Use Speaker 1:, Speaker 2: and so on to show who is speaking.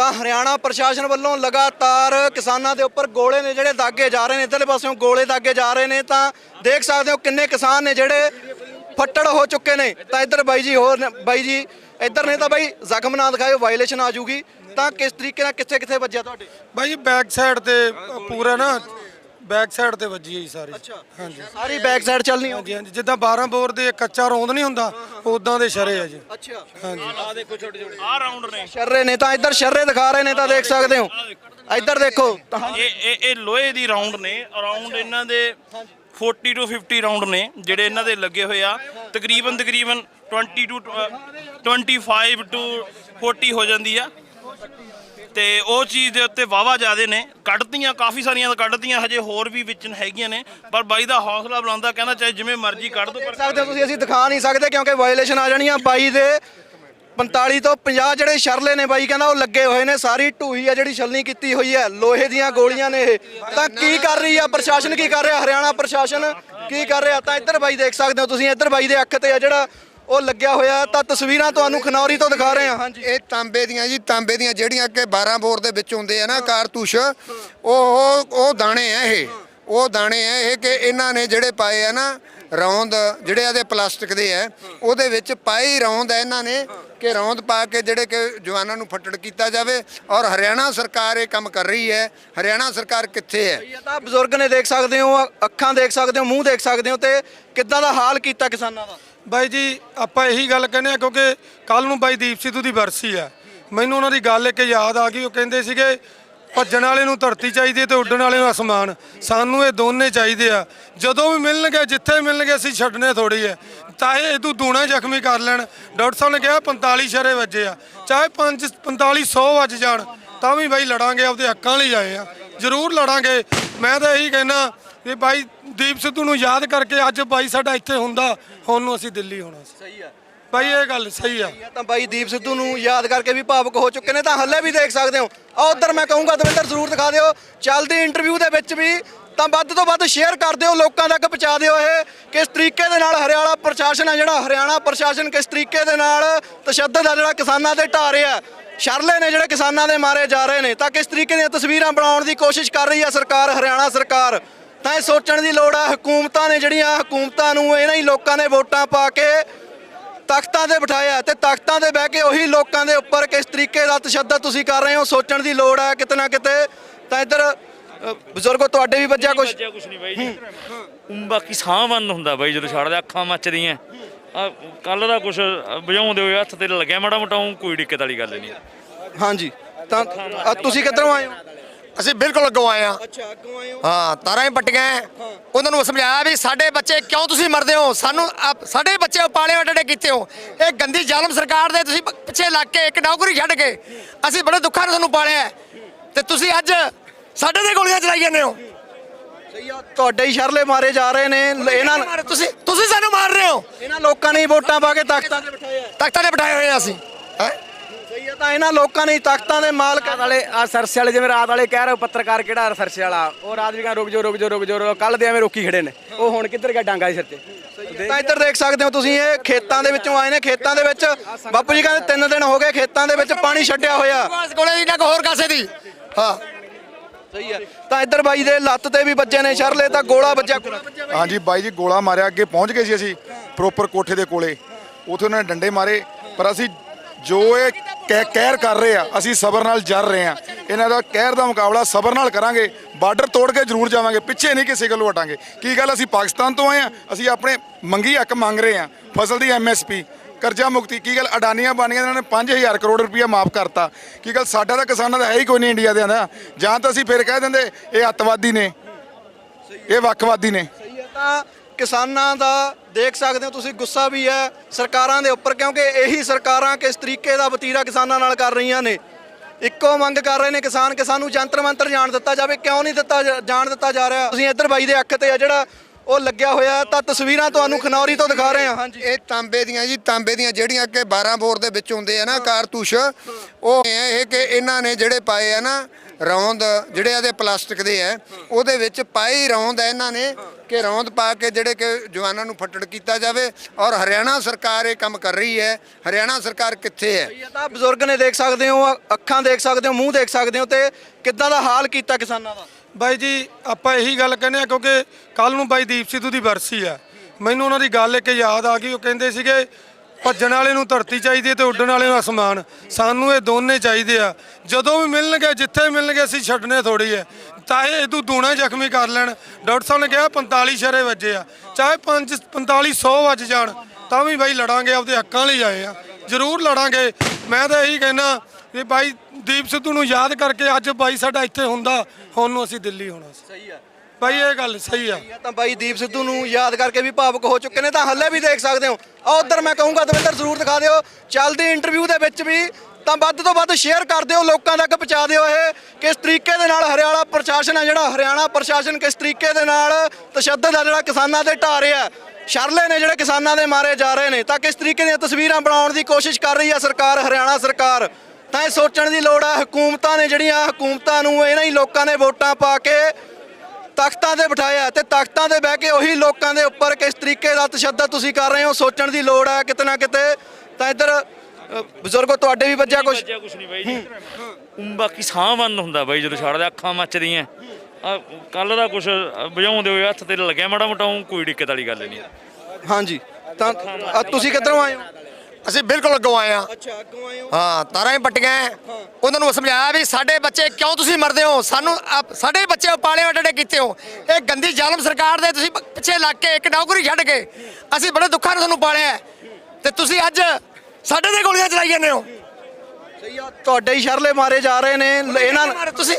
Speaker 1: ਤਾਂ ਹਰਿਆਣਾ ਪ੍ਰਸ਼ਾਸਨ ਵੱਲੋਂ ਲਗਾਤਾਰ ਕਿਸਾਨਾਂ ਦੇ ਉੱਪਰ ਗੋਲੇ ਨੇ ਜਿਹੜੇ ਦਾਗੇ ਜਾ ਰਹੇ ਨੇ, ਇਧਰਲੇ ਪਾਸਿਓਂ ਗੋਲੇ ਦਾਗੇ ਜਾ ਰਹੇ ਨੇ, ਤਾਂ ਦੇਖ ਸਕਦੇ ਹੋ ਕਿੰਨੇ ਕਿਸਾਨ ਨੇ ਜਿਹੜੇ ਫੱਟੜ ਹੋ ਚੁੱਕੇ ਨੇ। ਤਾਂ ਇੱਧਰ ਬਾਈ ਜੀ ਹੋਰ ਬਾਈ ਜੀ, ਇੱਧਰ ਨੇ ਤਾਂ ਬਾਈ ਜ਼ਖਮ ਨਾ ਦਿਖਾਇਓ ਵਾਇਲੇਸ਼ਨ ਆ ਜੂਗੀ ਤਾਂ ਕਿਸ ਤਰੀਕੇ ਨਾਲ ਕਿੱਥੇ ਕਿੱਥੇ ਵੱਜਿਆ ਤੁਹਾਡੇ?
Speaker 2: ਬਾਈ ਬੈਕ ਸਾਈਡ ਤੇ ਪੂਰਾ ਨਾ ਬੈਕ ਸਾਈਡ ਤੇ ਵੱਜੀ ਹੈ ਜੀ ਸਾਰੀ ਹਾਂਜੀ।
Speaker 1: ਸਾਰੀ ਬੈਕ ਸਾਈਡ ਚੱਲਣੀ ਹੋਗੀ
Speaker 2: ਹਾਂਜੀ ਹਾਂਜੀ। ਜਿੱਦਾਂ 12 ਬੋਰ ਦੇ ਕੱਚਾ ਰੌਂਦ ਨਹੀਂ ਹੁੰਦਾ ਉਦਾਂ ਦੇ ਸ਼ਰੇ ਆ ਜੀ।
Speaker 1: ਅੱਛਾ।
Speaker 2: ਹਾਂਜੀ।
Speaker 3: ਆ ਰਾਉਂਡ ਨੇ।
Speaker 1: ਸ਼ਰਰੇ ਨੇ ਤਾਂ ਇੱਧਰ ਸ਼ਰਰੇ ਦਿਖਾ ਰਹੇ ਨੇ ਤਾਂ ਦੇਖ ਸਕਦੇ ਹੋ। ਇੱਧਰ ਦੇਖੋ। ਤਾਂ
Speaker 3: ਇਹ ਇਹ ਇਹ ਲੋਹੇ ਦੀ ਰਾਉਂਡ ਨੇ। ਰਾਉਂਡ ਇਹਨਾਂ ਦੇ 40 ਤੋਂ 50 ਰਾਉਂਡ ਨੇ ਜਿਹੜੇ ਇਹਨਾਂ ਦੇ ਲੱਗੇ ਹੋਏ ਆ। ਤਕਰੀਬਨ ਤਕਰੀਬਨ 20 ਤੋਂ ਅ, 25 ਤੋਂ 40 ਹੋ ਜਾਂਦੀ ਆ। ਤੇ ਉਹ ਚੀਜ਼ ਦੇ ਉੱਤੇ ਵਾਵਾ ਜ਼ਿਆਦੇ ਨੇ। ਕੱਢਤੀਆਂ, ਕਾਫੀ ਸਾਰੀਆਂ ਤਾਂ ਕੱਢਤੀਆਂ, ਹਜੇ ਹੋਰ ਵੀ ਵਿੱਚ ਹੈਗੀਆਂ ਨੇ। ਪਰ ਬਾਈ ਦਾ ਹੌਸਲਾ ਬੁਲੰਦਾ ਕਹਿੰਦਾ ਚਾਹੇ ਜਿਵੇਂ ਮਰਜ਼ੀ ਕੱਢ ਦੋ, ਪਰ
Speaker 1: ਸਕਦੇ ਹੋ ਤੁਸੀਂ, ਅਸੀਂ ਦਿਖਾ ਨਹੀਂ ਸਕਦੇ ਕਿਉਂਕਿ ਵਾਇਲੇਸ਼ਨ ਆ ਜਾਣੀਆਂ ਬਾਈ ਦੇ। 45 ਤੋਂ 50 ਜਿਹੜੇ ਸ਼ਰਲੇ ਨੇ ਬਾਈ, ਕਹਿੰਦਾ ਉਹ ਲੱਗੇ ਹੋਏ ਨੇ, ਸਾਰੀ ਢੂਹੀ ਆ ਜਿਹੜੀ ਛਲਣੀ ਕੀਤੀ ਹੋਈ ਹੈ, ਲੋਹੇ ਦੀਆਂ ਗੋਲੀਆਂ ਨੇ ਇਹ। ਤਾਂ ਕੀ ਕਰ ਰਹੀ ਆ ਪ੍ਰਸ਼ਾਸਨ, ਕੀ ਕਰ ਰਿਹਾ ਹਰਿਆਣਾ ਪ੍ਰਸ਼ਾਸਨ, ਕੀ ਕਰ ਰਿਹਾ? ਤਾਂ ਇੱਧਰ ਬਾਈ ਦੇਖ ਸਕਦੇ ਹੋ ਤੁਸੀਂ, ਇੱਧਰ ਬਾਈ ਦੇ ਅੱਖ ਤੇ ਆ ਜਿਹੜਾ ਉਹ ਲੱਗਿਆ ਹੋਇਆ ਤਾਂ ਤਸਵੀਰਾਂ ਤੁਹਾਨੂੰ ਖਨੌਰੀ ਤੋਂ ਦਿਖਾ ਰਹੇ ਹਾਂ। ਹਾਂਜੀ।
Speaker 4: ਇਹ ਤਾਂਬੇ ਦੀਆਂ ਜੀ ਤਾਂਬੇ ਦੀਆਂ ਜਿਹੜੀਆਂ ਕਿ 12 ਬੋਰ ਦੇ ਵਿੱਚ ਹੁੰਦੇ ਆ ਨਾ ਕਾਰਤੂਸ਼। ਉਹ ਉਹ ਦਾਣੇ ਆ ਇਹ। ਉਹ ਦਾਣੇ ਆ ਇਹ ਕਿ ਇਹਨਾਂ ਨੇ ਜਿਹੜੇ ਪਾਏ ਆ ਨਾ ਰੌਂਦ ਜਿਹੜੇ ਇਹਦੇ ਪਲਾਸਟਿਕ ਦੇ ਆ ਉਹਦੇ ਵਿੱਚ ਪਾਏ ਹੀ ਰੌਂਦ ਆ ਇਹਨਾਂ ਨੇ ਕਿ ਰੌਂਦ ਪਾ ਕੇ ਜਿਹੜੇ ਕਿ ਜਵਾਨਾਂ ਨੂੰ ਫੱਟੜ ਕੀਤਾ ਜਾਵੇ। ਔਰ ਹਰਿਆਣਾ ਸਰਕਾਰ ਇਹ ਕੰਮ ਕਰ ਰਹੀ ਹੈ। ਹਰਿਆਣਾ ਸਰਕਾਰ ਕਿੱਥੇ ਹੈ?
Speaker 1: ਤਾਂ ਬਜ਼ੁਰਗ ਨੇ ਦੇਖ ਸਕਦੇ ਹੋ ਅੱਖਾਂ ਦੇਖ ਸਕਦੇ ਹੋ ਮੂੰਹ ਦੇਖ ਸਕਦੇ ਹੋ ਤੇ ਕਿੱਦਾਂ ਦਾ ਹਾਲ ਕੀਤਾ ਕਿਸਾਨਾਂ ਦਾ?
Speaker 2: ਬਾਈ ਜੀ, ਆਪਾਂ ਇਹੀ ਗੱਲ ਕਹਿੰਦੇ ਆ ਕਿਉਂਕਿ ਕੱਲ ਨੂੰ ਬਾਈ ਦੀਪ ਸਿੱਧੂ ਦੀ ਵਰਸੀ ਆ ਮੈਨੂੰ ਉਹਨਾਂ ਦੀ ਗੱਲ ਇੱਕ ਯਾਦ ਆ ਗਈ, ਉਹ ਕਹਿੰਦੇ ਸੀਗੇ, ਭੱਜਣ ਵਾਲੇ ਨੂੰ ਧਰਤੀ ਚਾਹੀਦੀ ਹੈ ਤੇ ਉੱਡਣ ਵਾਲੇ ਨੂੰ ਅਸਮਾਨ। ਸਾਨੂੰ ਇਹ ਦੋਨੇ ਚਾਹੀਦੇ ਆ। ਜਦੋਂ ਵੀ ਮਿਲਣਗੇ, ਜਿੱਥੇ ਮਿਲਣਗੇ, ਅਸੀਂ ਛੱਡਨੇ ਥੋੜੀ ਹੈ। ਤਾਂ ਇਹ ਤੂੰ ਦੂਣਾ ਜ਼ਖਮੀ ਕਰ ਲੈਣ। ਡਾਕਟਰ ਸਾਹਿਬ ਨੇ ਕਿਹਾ 45 ਸ਼ਰੇ ਵੱਜੇ ਆ। ਚਾਹੇ 5 4500 ਵੱਜ ਜਾਣ, ਤਾਂ ਵੀ ਬਾਈ ਲੜਾਂਗੇ, ਆਪਦੇ ਹੱਕਾਂ ਲਈ ਆਏ ਆ। ਜ਼ਰੂਰ ਲੜਾਂਗੇ। ਮੈਂ ਤਾਂ ਇਹੀ ਕਹਿਣਾ ਵੀ ਬਾਈ ਦੀਪ ਸਿੱਧੂ ਨੂੰ ਯਾਦ ਕਰਕੇ ਅੱਜ ਬਾਈ ਸਾਡਾ ਇੱਥੇ ਹੁੰਦਾ ਹੁਣ ਨੂੰ ਅਸੀਂ ਦਿੱਲੀ ਹੋਣਾ ਸੀ।
Speaker 1: ਸਹੀ ਆ।
Speaker 2: ਬਾਈ ਇਹ ਗੱਲ ਸਹੀ ਆ।
Speaker 1: ਤਾਂ ਬਾਈ ਦੀਪ ਸਿੱਧੂ ਨੂੰ ਯਾਦ ਕਰਕੇ ਵੀ ਭਾਵੁਕ ਹੋ ਚੁੱਕੇ ਨੇ ਤਾਂ ਹੱਲੇ ਵੀ ਦੇਖ ਸਕਦੇ ਹੋ। ਆ ਉਧਰ ਮੈਂ ਕਹੂੰਗਾ ਦਵਿੰਦਰ ਜ਼ਰੂਰ ਦਿਖਾ ਦਿਓ। ਚੱਲਦੀ ਇੰਟਰਵਿਊ ਦੇ ਵਿੱਚ ਵੀ ਤਾਂ ਵੱਧ ਤੋਂ ਵੱਧ ਸ਼ੇਅਰ ਕਰ ਦਿਓ ਲੋਕਾਂ ਤੱਕ ਪਹੁੰਚਾ ਦਿਓ ਇਹ ਕਿਸ ਤਰੀਕੇ ਦੇ ਨਾਲ ਹਰਿਆਣਾ ਪ੍ਰਸ਼ਾਸਨ ਹੈ ਜਿਹੜਾ ਹਰਿਆਣਾ ਪ੍ਰਸ਼ਾਸਨ ਕਿਸ ਤਰੀਕੇ ਦੇ ਨਾਲ ਤਸ਼ੱਦਦ ਆ ਜਿਹੜਾ ਕਿਸਾਨਾਂ ਤੇ ਢਾ ਰਿਹਾ ਸ਼ਰਲੇ ਨੇ ਜਿਹੜੇ ਕਿਸਾਨਾਂ ਦੇ ਮਾਰੇ ਜਾ ਰਹੇ ਨੇ ਤਾਂ ਕਿਸ ਤਰੀਕੇ ਦੀਆਂ ਤਸਵੀਰਾਂ ਬਣਾਉਣ ਦੀ ਕੋਸ਼ਿਸ਼ ਕਰ ਰਹੀ ਹੈ ਸਰਕਾਰ ਹਰਿਆਣਾ ਸਰਕਾਰ? ਤਾਂ ਇਹ ਸੋਚਣ ਦੀ ਲੋੜ ਹੈ ਹਕੂਮਤਾਂ ਨੇ ਜਿਹੜੀਆਂ ਹਕੂਮਤਾਂ ਨੂੰ ਇਹਨਾਂ ਹੀ ਲੋਕਾਂ ਨੇ ਵੋਟਾਂ ਪਾ ਕੇ ਤਖਤਾਂ ਤੇ ਬਿਠਾਇਆ ਤੇ ਤਖਤਾਂ ਤੇ ਬਹਿ ਕੇ ਉਹੀ ਲੋਕਾਂ ਦੇ ਉੱਪਰ ਕਿਸ ਤਰੀਕੇ ਦਾ ਤਸ਼ੱਦਦ ਤੁਸੀਂ ਕਰ ਰਹੇ ਹੋ ਸੋਚਣ ਦੀ ਲੋੜ ਹੈ ਕਿਤੇ ਨਾ ਕਿਤੇ? ਤਾਂ ਇੱਧਰ ਬਜ਼ੁਰਗੋ ਤੁਹਾਡੇ ਵੀ ਵੱਜਿਆ ਕੁਝ
Speaker 5: ਵੱਜਿਆ ਨਹੀਂ ਬਾਈ ਜੀ। ਬਾਕੀ ਸਾਹ ਬੰਦ ਹੁੰਦਾ ਬਾਈ ਜਦੋਂ ਛੱਡਦੇ ਅੱਖਾਂ ਮੱਚਦੀਆਂ। ਕੱਲ ਦਾ ਕੁਛ ਵਜਾਉਂਦੇ ਹੋਏ ਹੱਥ ਤੇ ਲੱਗਿਆ ਮਾੜਾ ਮੋਟਾ ਕੋਈ ਦਿੱਕਤ ਵਾਲੀ ਗੱਲ ਨਹੀਂ
Speaker 1: ਹਾਂਜੀ। ਤਾਂ ਅ, ਤੁਸੀਂ ਕਿੱਧਰੋਂ ਆਏ ਹੋ?
Speaker 6: ਅਸੀਂ ਬਿਲਕੁਲ ਅੱਗੋਂ ਆਏ ਆ
Speaker 1: ਅੱਛਾ ਅੱਗੋਂ ਆਏ ਹੋ?
Speaker 6: ਹਾਂ ਤਾਰਾਂ ਹੀ ਪੱਟੀਆਂ ਹੈ। ਉਹਨਾਂ ਨੂੰ ਸਮਝਾਇਆ ਵੀ ਸਾਡੇ ਬੱਚੇ ਕਿਉਂ ਤੁਸੀਂ ਮਰਦੇ ਹੋ? ਸਾਨੂੰ ਆਪ- ਸਾਡੇ ਬੱਚੇ ਪਾਲੇ ਵੱਡੇ ਕੀਤੇ ਹੋ। ਇਹ ਗੰਦੀ ਜ਼ਾਲਮ ਸਰਕਾਰ ਦੇ ਤੁਸੀਂ ਪ- ਪਿੱਛੇ ਲੱਗ ਕੇ ਇੱਕ ਨੌਕਰੀ ਛੱਡ ਕੇ ਅਸੀਂ ਬੜੇ ਦੁੱਖਾਂ ਨਾਲ ਤੁਹਾਨੂੰ ਪਾਲਿਆ ਹੈ। ਤੇ ਤੁਸੀਂ ਅੱਜ ਸਾਡੇ ਤੇ ਗੋਲੀਆਂ ਚਲਾਈ ਜਾਂਦੇ ਹੋ।
Speaker 1: ਸਹੀ ਆ ਤੁਹਾਡੇ ਹੀ ਸ਼ਰਲੇ ਮਾਰੇ ਜਾ ਰਹੇ ਨੇ ਇਹਨਾਂ
Speaker 6: ਮਾਰ- ਤੁਸੀਂ ਤੁਸੀਂ ਸਾਨੂੰ ਮਾਰ ਰਹੇ ਹੋ।
Speaker 1: ਇਹਨਾਂ ਲੋਕਾਂ ਨੇ ਹੀ ਵੋਟਾਂ ਪਾ ਕੇ ਤਖਤਾਂ ਤੇ ਬਿਠਾਇਆ
Speaker 6: ਤਖਤਾਂ ਤੇ ਬਿਠਾਏ ਹੋਏ ਆ ਅਸੀਂ। ਹੈਂ?
Speaker 1: ਸਹੀ ਆ ਤਾਂ ਇਹਨਾਂ ਲੋਕਾਂ ਨੇ ਹੀ ਤਖਤਾਂ ਦੇ ਮਾਲਕ
Speaker 7: ਵਾਲੇ ਆ ਸਰਸੇ ਵਾਲੇ ਜਿਵੇਂ ਰਾਤ ਵਾਲੇ ਕਹਿ ਰਹੇ ਪੱਤਰਕਾਰ ਕਿਹੜਾ ਸਰਸੇ ਵਾਲਾ? ਉਹ ਰਾਤ ਵੀ ਕਹਿੰਦਾ ਰੁਕ ਜਾਓ ਰੁਕ ਜਾਓ ਰੁਕ ਜਾਓ ਕੱਲ ਦੇ ਐਵੇਂ ਰੋਕੀ ਖੜੇ ਨੇ। ਉਹ ਹੁਣ ਕਿੱਧਰ ਗਿਆ ਡਾਂਗਾ ਦੇ ਸਿਰ ਤੇ?
Speaker 1: ਤਾਂ ਇੱਧਰ ਦੇਖ ਸਕਦੇ ਹੋ ਤੁਸੀਂ ਇਹ ਖੇਤਾਂ ਦੇ ਵਿੱਚੋਂ ਆਏ ਨੇ ਖੇਤਾਂ ਦੇ ਵਿੱਚ ਬਾਪੂ ਜੀ ਕਹਿੰਦੇ ਤਿੰਨ ਦਿਨ ਹੋ ਗਏ ਖੇਤਾਂ ਦੇ ਵਿੱਚ ਪਾਣੀ ਛੱਡਿਆ ਹੋਇਆ।
Speaker 6: ਕੋਲੇ ਦੀ ਨਾ ਹੋਰ ਕਾਸੇ ਦੀ? ਹਾਂ।
Speaker 1: ਸਹੀ ਹੈ। ਤਾਂ ਇੱਧਰ ਬਾਈ ਦੇ ਲੱਤ ਤੇ ਵੀ ਵੱਜੇ ਨੇ ਸ਼ਰਲੇ, ਤਾਂ ਗੋਲਾ ਵੱਜਿਆ।
Speaker 8: ਹਾਂਜੀ, ਬਾਈ ਜੀ ਗੋਲਾ ਮਾਰਿਆ, ਅੱਗੇ ਪਹੁੰਚ ਗਏ ਸੀ ਅਸੀਂ ਪ੍ਰੋਪਰ ਕੋਠੇ ਦੇ ਕੋਲੇ। ਉਥੇ ਉਹਨਾਂ ਨੇ ਡੰਡੇ ਮਾਰੇ, ਪਰ ਅਸੀਂ ਜੋ ਇਹ ਕਹਿ- ਕਹਿਰ ਕਰ ਰਹੇ ਆ, ਅਸੀਂ ਸਬਰ ਨਾਲ ਜਰ ਰਹੇ ਆ। ਇਹਨਾਂ ਦਾ ਕਹਿਰ ਦਾ ਮੁਕਾਬਲਾ ਸਬਰ ਨਾਲ ਕਰਾਂਗੇ, ਬਾਰਡਰ ਤੋੜ ਕੇ ਜ਼ਰੂਰ ਜਾਵਾਂਗੇ, ਪਿੱਛੇ ਨਹੀਂ ਕਿਸੇ ਗੱਲੋਂ ਹਟਾਂਗੇ। ਕੀ ਗੱਲ, ਅਸੀਂ ਪਾਕਿਸਤਾਨ ਤੋਂ ਆਏ ਆ, ਅਸੀਂ ਆਪਣੇ ਮੰਗੀ ਹੱਕ ਮੰਗ ਰਹੇ ਆ, ਫਸਲ ਦੀ ਐਮਐਸਪੀ ਕਰਜ਼ਾ ਮੁਕਤੀ, ਕੀ ਗੱਲ ਅਡਾਨੀਆਂ ਬਾਨੀਆਂ ਇਹਨਾਂ ਨੇ 5000 ਕਰੋੜ ਰੁਪਇਆ ਮਾਫ ਕਰਤਾ। ਕੀ ਗੱਲ ਸਾਡਾ ਤਾਂ ਕਿਸਾਨਾਂ ਦਾ ਹੈ ਹੀ ਕੋਈ ਨਹੀਂ ਇੰਡੀਆ ਦੇ ਆਂਦਾ ਜਾਂ ਤਾਂ ਅਸੀਂ ਫਿਰ ਕਹਿ ਦਿੰਦੇ, ਇਹ ਅੱਤਵਾਦੀ ਨੇ। ਇਹ ਵੱਖਵਾਦੀ ਨੇ।
Speaker 1: ਸਹੀ ਹੈ ਤਾਂ ਕਿਸਾਨਾਂ ਦਾ ਦੇਖ ਸਕਦੇ ਹੋ ਤੁਸੀਂ, ਗੁੱਸਾ ਵੀ ਹੈ ਸਰਕਾਰਾਂ ਦੇ ਉੱਪਰ, ਕਿਉਂਕਿ ਇਹੀ ਸਰਕਾਰਾਂ ਕਿਸ ਤਰੀਕੇ ਦਾ ਵਤੀਰਾ ਕਿਸਾਨਾਂ ਨਾਲ ਕਰ ਰਹੀਆਂ ਨੇ। ਇੱਕੋ ਮੰਗ ਕਰ ਰਹੇ ਨੇ ਕਿਸਾਨ ਕਿ ਸਾਨੂੰ ਜੰਤਰ ਮੰਤਰ ਜਾਣ ਦਿੱਤਾ ਜਾਵੇ। ਕਿਉਂ ਨਹੀਂ ਦਿੱਤਾ ਜਾ- ਜਾਣ ਦਿੱਤਾ ਜਾ ਰਿਹਾ? ਤੁਸੀਂ ਇੱਧਰ ਬਾਈ ਦੇ ਅੱਖ ਤੇ ਆ ਜਿਹੜਾ ਉਹ ਲੱਗਿਆ ਹੋਇਆ ਤਾਂ ਤਸਵੀਰਾਂ ਤੁਹਾਨੂੰ ਖਨੌਰੀ ਤੋਂ ਦਿਖਾ ਰਹੇ ਹਾਂ। ਹਾਂਜੀ।
Speaker 4: ਇਹ ਤਾਂਬੇ ਦੀਆਂ ਜੀ ਤਾਂਬੇ ਦੀਆਂ ਜਿਹੜੀਆਂ ਕਿ 12 ਬੋਰ ਦੇ ਵਿੱਚ ਹੁੰਦੇ ਆ ਨਾ ਕਾਰਤੂਸ਼। ਉਹ ਇਹ ਕਿ ਇਹਨਾਂ ਨੇ ਜਿਹੜੇ ਪਾਏ ਆ ਨਾ ਰੌਂਦ ਜਿਹੜੇ ਇਹਦੇ ਪਲਾਸਟਿਕ ਦੇ ਹੈ ਉਹਦੇ ਵਿੱਚ ਪਾਈ ਰੌਂਦ ਹੈ ਇਹਨਾਂ ਨੇ ਕਿ ਰੌਂਦ ਪਾ ਕੇ ਜਿਹੜੇ ਕਿ ਜਵਾਨਾਂ ਨੂੰ ਫੱਟੜ ਕੀਤਾ ਜਾਵੇ। ਔਰ ਹਰਿਆਣਾ ਸਰਕਾਰ ਇਹ ਕੰਮ ਕਰ ਰਹੀ ਹੈ। ਹਰਿਆਣਾ ਸਰਕਾਰ ਕਿੱਥੇ ਹੈ?
Speaker 1: ਇਹ ਤਾਂ ਬਜ਼ੁਰਗ ਨੇ ਦੇਖ ਸਕਦੇ ਹੋ ਅੱਖਾਂ ਦੇਖ ਸਕਦੇ ਹੋ ਮੂੰਹ ਦੇਖ ਸਕਦੇ ਹੋ ਤੇ ਕਿੱਦਾਂ ਦਾ ਹਾਲ ਕੀਤਾ ਕਿਸਾਨਾਂ ਦਾ?
Speaker 2: ਬਾਈ ਜੀ, ਆਪਾਂ ਇਹੀ ਗੱਲ ਕਹਿੰਦੇ ਆ ਕਿਉਂਕਿ ਕੱਲ ਨੂੰ ਬਾਈ ਦੀਪ ਸਿੱਧੂ ਦੀ ਵਰਸੀ ਆ ਮੈਨੂੰ ਉਹਨਾਂ ਦੀ ਗੱਲ ਇੱਕ ਯਾਦ ਆ ਗਈ, ਉਹ ਕਹਿੰਦੇ ਸੀਗੇ, ਭੱਜਣ ਵਾਲੇ ਨੂੰ ਧਰਤੀ ਚਾਹੀਦੀ ਹੈ ਤੇ ਉੱਡਣ ਵਾਲੇ ਨੂੰ ਅਸਮਾਨ। ਸਾਨੂੰ ਇਹ ਦੋਨੇ ਚਾਹੀਦੇ ਆ। ਜਦੋਂ ਵੀ ਮਿਲਣਗੇ, ਜਿੱਥੇ ਮਿਲਣਗੇ, ਅਸੀਂ ਛੱਡਨੇ ਥੋੜੀ ਹੈ। ਚਾਹੇ ਇਹ ਤੂੰ ਦੂਣਾ ਜ਼ਖਮੀ ਕਰ ਲੈਣ। ਡਾਕਟਰ ਸਾਹਿਬ ਨੇ ਕਿਹਾ 45 ਸ਼ਰੇ ਵੱਜੇ ਆ। ਚਾਹੇ 5 4500 ਵੱਜ ਜਾਣ, ਤਾਂ ਵੀ ਬਾਈ ਲੜਾਂਗੇ, ਆਪਦੇ ਹੱਕਾਂ ਲਈ ਆਏ ਆ। ਜ਼ਰੂਰ ਲੜਾਂਗੇ। ਮੈਂ ਤਾਂ ਇਹੀ ਕਹਿਣਾ ਵੀ ਬਾਈ ਦੀਪ ਸਿੱਧੂ ਨੂੰ ਯਾਦ ਕਰਕੇ ਅੱਜ ਬਾਈ ਸਾਡਾ ਇੱਥੇ ਹੁੰਦਾ ਹੁਣ ਨੂੰ ਅਸੀਂ ਦਿੱਲੀ ਹੋਣਾ ਸੀ।
Speaker 1: ਸਹੀ ਆ।
Speaker 2: ਬਾਈ ਇਹ ਗੱਲ ਸਹੀ ਆ।
Speaker 1: ਇਹ ਤਾਂ ਬਾਈ ਦੀਪ ਸਿੱਧੂ ਨੂੰ ਯਾਦ ਕਰਕੇ ਵੀ ਭਾਵੁਕ ਹੋ ਚੁੱਕੇ ਨੇ ਤਾਂ ਹੱਲੇ ਵੀ ਦੇਖ ਸਕਦੇ ਹੋ। ਆ ਉਧਰ ਮੈਂ ਕਹੂੰਗਾ ਦਵਿੰਦਰ ਜ਼ਰੂਰ ਦਿਖਾ ਦਿਓ। ਚੱਲਦੀ ਇੰਟਰਵਿਊ ਦੇ ਵਿੱਚ ਵੀ ਤਾਂ ਵੱਧ ਤੋਂ ਵੱਧ ਸ਼ੇਅਰ ਕਰ ਦਿਓ ਲੋਕਾਂ ਤੱਕ ਪਹੁੰਚਾ ਦਿਓ ਇਹ ਕਿਸ ਤਰੀਕੇ ਦੇ ਨਾਲ ਹਰਿਆਣਾ ਪ੍ਰਸ਼ਾਸਨ ਹੈ ਜਿਹੜਾ ਹਰਿਆਣਾ ਪ੍ਰਸ਼ਾਸਨ ਕਿਸ ਤਰੀਕੇ ਦੇ ਨਾਲ ਤਸ਼ੱਦਦ ਆ ਜਿਹੜਾ ਕਿਸਾਨਾਂ ਤੇ ਢਾ ਰਿਹਾ ਸ਼ਰਲੇ ਨੇ ਜਿਹੜੇ ਕਿਸਾਨਾਂ ਦੇ ਮਾਰੇ ਜਾ ਰਹੇ ਨੇ ਤਾਂ ਕਿਸ ਤਰੀਕੇ ਦੀਆਂ ਤਸਵੀਰਾਂ ਬਣਾਉਣ ਦੀ ਕੋਸ਼ਿਸ਼ ਕਰ ਰਹੀ ਹੈ ਸਰਕਾਰ ਹਰਿਆਣਾ ਸਰਕਾਰ? ਤਾਂ ਇਹ ਸੋਚਣ ਦੀ ਲੋੜ ਹੈ ਹਕੂਮਤਾਂ ਨੇ ਜਿਹੜੀਆਂ ਹਕੂਮਤਾਂ ਨੂੰ ਇਹਨਾਂ ਹੀ ਲੋਕਾਂ ਨੇ ਵੋਟਾਂ ਪਾ ਕੇ ਤਖਤਾਂ ਤੇ ਬਿਠਾਇਆ ਤੇ ਤਖਤਾਂ ਤੇ ਬਹਿ ਕੇ ਉਹੀ ਲੋਕਾਂ ਦੇ ਉੱਪਰ ਕਿਸ ਤਰੀਕੇ ਦਾ ਤਸ਼ੱਦਦ ਤੁਸੀਂ ਕਰ ਰਹੇ ਹੋ ਸੋਚਣ ਦੀ ਲੋੜ ਹੈ ਕਿਤੇ ਨਾ ਕਿਤੇ। ਤਾਂ ਇੱਧਰ ਬਜ਼ੁਰਗੋ ਤੁਹਾਡੇ ਵੀ ਵੱਜਿਆ ਕੁਝ
Speaker 5: ਵੱਜਿਆ ਕੁਛ ਨਹੀਂ ਬਾਈ ਜੀ। ਸਾਹ ਬੰਦ ਹੁੰਦਾ ਬਾਈ ਜਦੋਂ ਛੱਡਦੇ ਅੱਖਾਂ ਮੱਚਦੀਆਂ। ਆ ਕੱਲ ਦਾ ਕੁਛ ਵਜਾਉਂਦੇ ਹੋਏ ਹੱਥ ਤੇ ਲੱਗਿਆ ਮਾੜਾ ਮੋਟਾ ਕੋਈ ਦਿੱਕਤ ਵਾਲੀ ਗੱਲ ਨਹੀਂ।
Speaker 1: ਹਾਂਜੀ ਤਾਂ ਤੁਸੀਂ ਕਿੱਧਰੋਂ ਆਏ ਹੋ?
Speaker 6: ਅਸੀਂ ਬਿਲਕੁਲ ਅੱਗੋਂ ਆਏ ਆ
Speaker 1: ਅੱਛਾ ਅੱਗੋਂ ਆਏ ਹੋ।
Speaker 6: ਹਾਂ ਤਾਰਾਂ ਹੀ ਪੱਟੀਆਂ ਹੈ। ਉਹਨਾਂ ਨੂੰ ਸਮਝਾਇਆ ਵੀ ਸਾਡੇ ਬੱਚੇ ਕਿਉਂ ਤੁਸੀਂ ਮਰਦੇ ਹੋ? ਸਾਨੂੰ ਆਪ- ਸਾਡੇ ਬੱਚੇ ਪਾਲੇ ਵੱਡੇ ਕੀਤੇ ਹੋ। ਇਹ ਗੰਦੀ ਜ਼ਾਲਮ ਸਰਕਾਰ ਦੇ ਤੁਸੀਂ ਪ- ਪਿੱਛੇ ਲੱਗ ਕੇ ਇੱਕ ਨੌਕਰੀ ਛੱਡ ਕੇ ਅਸੀਂ ਬੜੇ ਦੁੱਖਾਂ ਨਾਲ ਤੁਹਾਨੂੰ ਪਾਲਿਆ ਹੈ। ਤੇ ਤੁਸੀਂ ਅੱਜ ਸਾਡੇ ਤੇ ਗੋਲੀਆਂ ਚਲਾਈ ਜਾਂਦੇ ਹੋ।
Speaker 1: ਸਹੀ ਆ ਤੁਹਾਡੇ ਹੀ ਸ਼ਰਲੇ ਮਾਰੇ ਜਾ ਰਹੇ ਨੇ। ਇਹਨਾਂ
Speaker 6: ਮਾਰੇ ਤੁਸੀਂ